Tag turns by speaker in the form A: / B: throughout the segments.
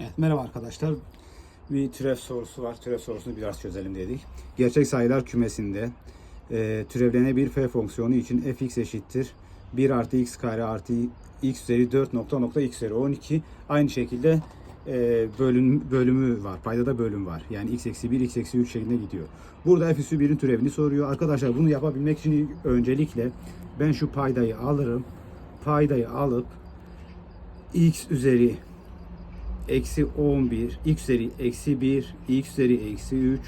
A: Evet, merhaba arkadaşlar. Bir türev sorusu var. Türev sorusunu biraz çözelim dedik. Gerçek sayılar kümesinde e, türevlenebilir f fonksiyonu için fx eşittir 1 artı x kare artı x üzeri 4 nokta nokta x üzeri 12. Aynı şekilde e, bölüm, bölümü var. Paydada bölüm var. Yani x eksi 1, x eksi 3 şeklinde gidiyor. Burada f üssü 1'in türevini soruyor. Arkadaşlar bunu yapabilmek için öncelikle ben şu paydayı alırım. Paydayı alıp x üzeri eksi 11 x üzeri eksi 1 x üzeri eksi 3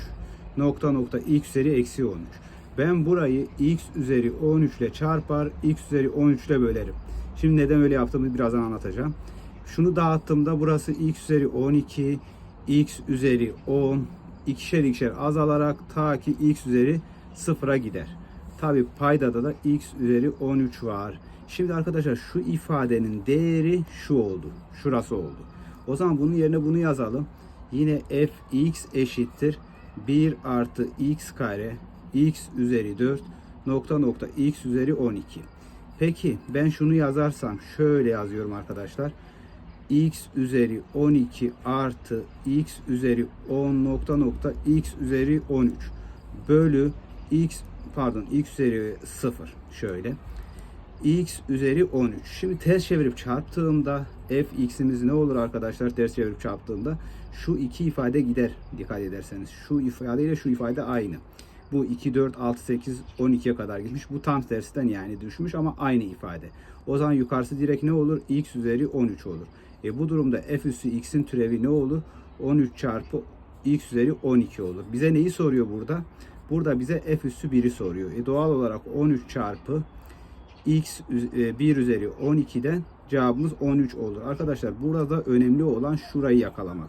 A: nokta nokta x üzeri eksi 13. Ben burayı x üzeri 13 ile çarpar x üzeri 13 ile bölerim. Şimdi neden öyle yaptığımı birazdan anlatacağım. Şunu dağıttığımda burası x üzeri 12 x üzeri 10 ikişer ikişer azalarak ta ki x üzeri sıfıra gider. Tabi paydada da x üzeri 13 var. Şimdi arkadaşlar şu ifadenin değeri şu oldu. Şurası oldu. O zaman bunun yerine bunu yazalım. Yine fx eşittir 1 artı x kare x üzeri 4 nokta nokta x üzeri 12. Peki ben şunu yazarsam şöyle yazıyorum arkadaşlar. x üzeri 12 artı x üzeri 10 nokta nokta x üzeri 13 bölü x pardon x üzeri 0 şöyle x üzeri 13. Şimdi ters çevirip çarptığımda fx'imiz ne olur arkadaşlar ters çevirip çarptığımda şu iki ifade gider dikkat ederseniz. Şu ifade ile şu ifade aynı. Bu 2, 4, 6, 8, 12'ye kadar gitmiş. Bu tam tersten yani düşmüş ama aynı ifade. O zaman yukarısı direkt ne olur? x üzeri 13 olur. E bu durumda f üssü x'in türevi ne olur? 13 çarpı x üzeri 12 olur. Bize neyi soruyor burada? Burada bize f üssü 1'i soruyor. E doğal olarak 13 çarpı x üz- e, 1 üzeri 12'den cevabımız 13 olur. Arkadaşlar burada önemli olan şurayı yakalamak.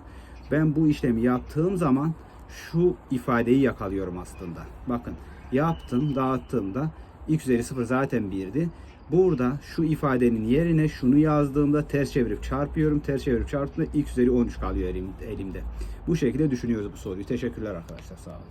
A: Ben bu işlemi yaptığım zaman şu ifadeyi yakalıyorum aslında. Bakın yaptım dağıttığımda x üzeri 0 zaten 1'di. Burada şu ifadenin yerine şunu yazdığımda ters çevirip çarpıyorum. Ters çevirip çarptığımda x üzeri 13 kalıyor elim- elimde. Bu şekilde düşünüyoruz bu soruyu. Teşekkürler arkadaşlar. Sağ olun.